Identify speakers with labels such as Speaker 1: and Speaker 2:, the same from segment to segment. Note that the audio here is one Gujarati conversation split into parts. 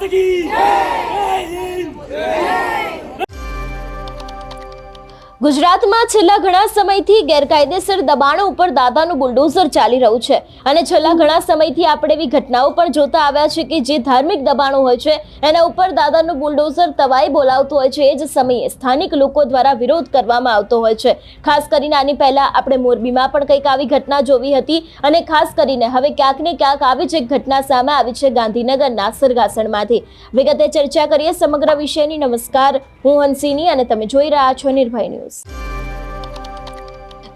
Speaker 1: Jataki! Yeah!
Speaker 2: ગુજરાતમાં છેલ્લા ઘણા સમયથી ગેરકાયદેસર દબાણો ઉપર દાદાનું બુલડોઝર ચાલી રહ્યું છે. અને છેલ્લા ઘણા સમયથી આપણે એવી ઘટનાઓ પણ જોતા આવ્યા છે કે જે ધાર્મિક દબાણો હોય છે, એના ઉપર દાદાનું બુલડોઝર તવાઈ બોલાવતું હોય છે. એ જ સમયે સ્થાનિક લોકો દ્વારા વિરોધ કરવામાં આવતો હોય છે. ખાસ કરીને આની પહેલા આપણે મોરબીમાં પણ કંઈક આવી ઘટના જોવી હતી અને ખાસ કરીને હવે ક્યાંક ને ક્યાંક આવી જ એક ઘટના સામે આવી છે ગાંધીનગરના સરગાસણમાંથી વિગતે ચર્ચા કરીએ સમગ્ર વિષયની. નમસ્કાર, હું હંસિની અને તમે જોઈ રહ્યા છો નિર્ભય ન્યૂઝ. videos.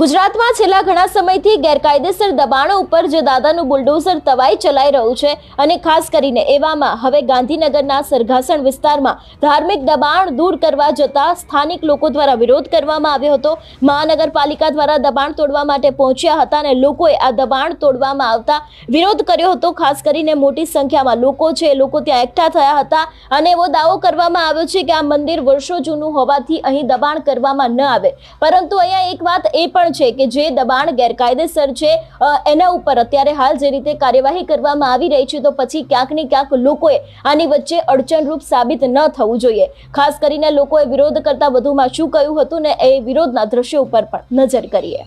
Speaker 2: ગુજરાતમાં છેલ્લા ઘણા સમયથી ગેરકાયદેસર દબાણો ઉપર જે દાદાનું બુલડોઝર તવાઈ ચલાઈ રહ્યું છે અને ખાસ કરીને એવામાં હવે ગાંધીનગરના સરઘાસણ વિસ્તારમાં ધાર્મિક દબાણ દૂર કરવા જતા સ્થાનિક લોકો દ્વારા વિરોધ કરવામાં આવ્યો હતો. મહાનગરપાલિકા દ્વારા દબાણ તોડવા માટે પહોંચ્યા હતા અને લોકોએ આ દબાણ તોડવામાં આવતા વિરોધ કર્યો હતો. ખાસ કરીને મોટી સંખ્યામાં લોકો છે, એ લોકો ત્યાં એકઠા થયા હતા અને એવો દાવો કરવામાં આવ્યો છે કે આ મંદિર વર્ષો જૂનું હોવાથી અહીં દબાણ કરવામાં ન આવે. પરંતુ અહીંયા એક વાત એ પણ છે કે જે દબાણ ગેરકાયદેસર છે એના ઉપર અત્યારે હાલ જે રીતે કાર્યવાહી કરવામાં આવી રહી છે, તો પછી ક્યાંક ને ક્યાંક લોકોએ આની વચ્ચે અડચણરૂપ સાબિત ન થવું જોઈએ. ખાસ કરીને લોકોએ વિરોધ કરતા વધુમાં શું કહ્યું હતું ને એ વિરોધના દ્રશ્યો ઉપર પણ નજર કરીએ.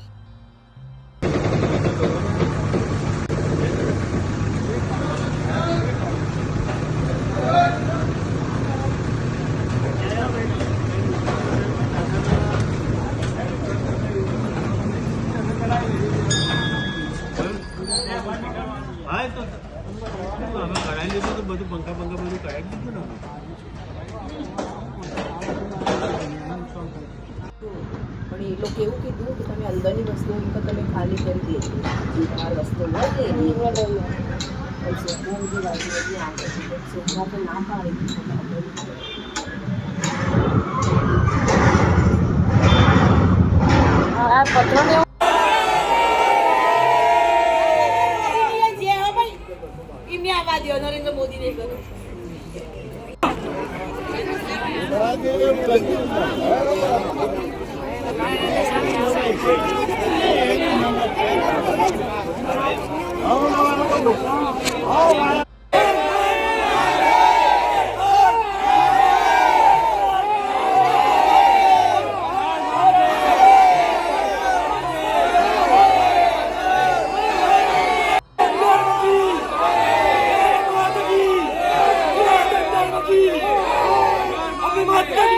Speaker 3: હા એ તો અમે કરાવી લીધું તો બધું પંખા પંખા બધું કરાવી દીધું ને
Speaker 4: પણ એ લોકો એવું કીધું કે તમે અંદરની વસ્તુઓ તો તમે ખાલી કરી દેજો જે તમારી વસ્તુ હોય ને એ પણ સોફા બધી બાજુ બધી આગળ સોફા તો ના પાડી દીધું. આ ને નરેન્દ્ર મોદી ને કર્યું
Speaker 1: माता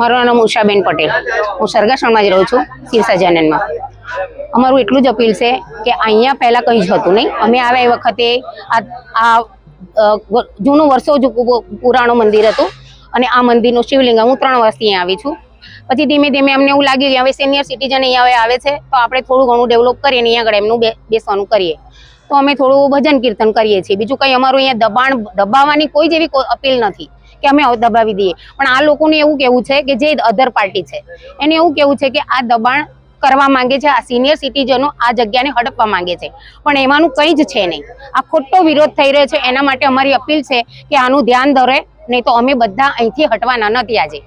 Speaker 5: મારું નામ ઉષાબેન પટેલ. હું સરગાસણમાં જ રહું છું શિવસાજાનંદમાં અમારું એટલું જ અપીલ છે કે અહીંયા પહેલાં કંઈ જ હતું નહીં. અમે આવ્યા એ વખતે આ આ જૂનું વર્ષો જ પુરાણું મંદિર હતું અને આ મંદિરનું શિવલિંગ હું ત્રણ વર્ષથી અહીંયા આવી છું. પછી ધીમે ધીમે અમને એવું લાગ્યું કે હવે સિનિયર સિટીઝન અહીંયા આવે છે, તો આપણે થોડું ઘણું ડેવલપ કરીએ અને અહીંયા આગળ એમનું બેસવાનું કરીએ. તો અમે થોડું ભજન કીર્તન કરીએ છીએ. બીજું કંઈ અમારું અહીંયા દબાણ દબાવવાની કોઈ જેવી અપીલ નથી. કે અમે દબાવી દઈએ. પણ આ લોકોને એવું કેવું છે કે જે અધર પાર્ટી છે એને એવું કેવું છે કે આ દબાણ કરવા માંગે છે આ સિનિયર સિટીઝનો આ જગ્યાને હડપવા માંગે છે. પણ એમાંનું કંઈ જ છે નહીં. આ ખોટો વિરોધ થઈ રહ્યો છે. એના માટે અમારી અપીલ છે કે આનું ધ્યાન ધરે નહીં તો અમે બધા અહીંથી હટવાના નથી આજે.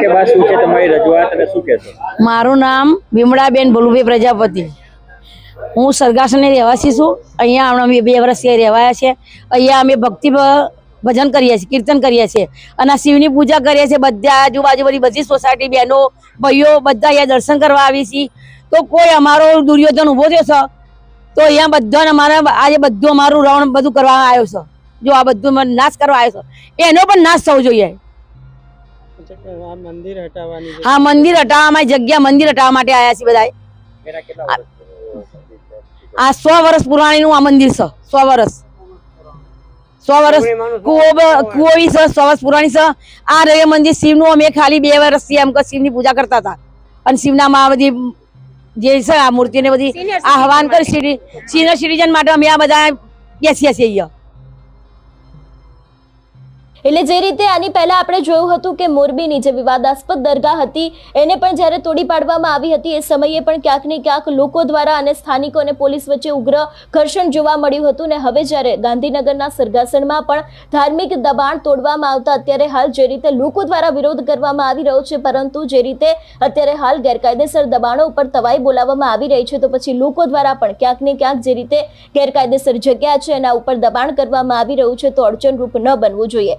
Speaker 6: કે બા શું છે? તમારી રજૂઆત અને શું કહેશો?
Speaker 7: મારું નામ વિમળાબેન ભલુભાઈ પ્રજાપતિ. હું સરગાસની રહેવાસી છું. અહીંયા હમણાં અમે બે વર્ષથી રહેવાયા છે. અહીંયા અમે ભક્તિ ભજન કરીએ છીએ કીર્તન કરીએ છીએ. અને શિવની પૂજા કરીએ છીએ બધા આજુબાજુ બધી બધી સોસાયટી બહેનો ભાઈઓ બધા અહીંયા દર્શન કરવા આવી છીએ તો કોઈ અમારો દુર્યોધન ઊભો થયો છે તો અહીંયા બધાને અમારે આજે બધું અમારું રાઉન્ડ બધું કરવા આવ્યો છે. જો આ બધું મને નાશ કરવા આવ્યો છે એનો પણ નાશ થવો જોઈએ. હા મંદિર હટાવવા અમારી જગ્યા મંદિર હટાવવા માટે આવ્યા છીએ બધા આ સો વર્ષ પુરાણીનું આ મંદિર છે સો વર્ષ. સો વર્ષ કુવો કુવો બી છે સો વર્ષ પુરાણી છે આ રહે મંદિર શિવનું અમે ખાલી બે વર્ષથી એમ કે શિવની પૂજા કરતા હતા. અને શિવના માં બધી જે છે આ મૂર્તિને બધી આ હવાન કરી સિટી સિનિયર સિટીઝન માટે અમે આ બધા બેસીએ છીએ અહીંયા
Speaker 2: એટલે જે રીતે આની પહેલા આપણે જોયું હતું કે મોરબીની જે વિવાદાસ્પદ દરગાહ હતી, એને પણ જ્યારે તોડી પાડવામાં આવી હતી, એ સમયે પણ ક્યાંક ને ક્યાંક લોકો દ્વારા અને સ્થાનિકો અને પોલીસ વચ્ચે ઉગ્ર ઘર્ષણ જોવા મળ્યું હતું. ને હવે જ્યારે ગાંધીનગરના સરગાસણમાં પણ ધાર્મિક દબાણ તોડવામાં આવતા, અત્યારે હાલ જે રીતે લોકો દ્વારા વિરોધ કરવામાં આવી રહ્યો છે, પરંતુ જે રીતે અત્યારે હાલ ગેરકાયદેસર દબાણો ઉપર તવાઈ બોલાવવામાં આવી રહી છે, તો પછી લોકો દ્વારા પણ ક્યાંક ને ક્યાંક જે રીતે ગેરકાયદેસર જગ્યા છે, એના ઉપર દબાણ કરવામાં આવી રહ્યું છે, તો અડચણરૂપ ન બનવું જોઈએ.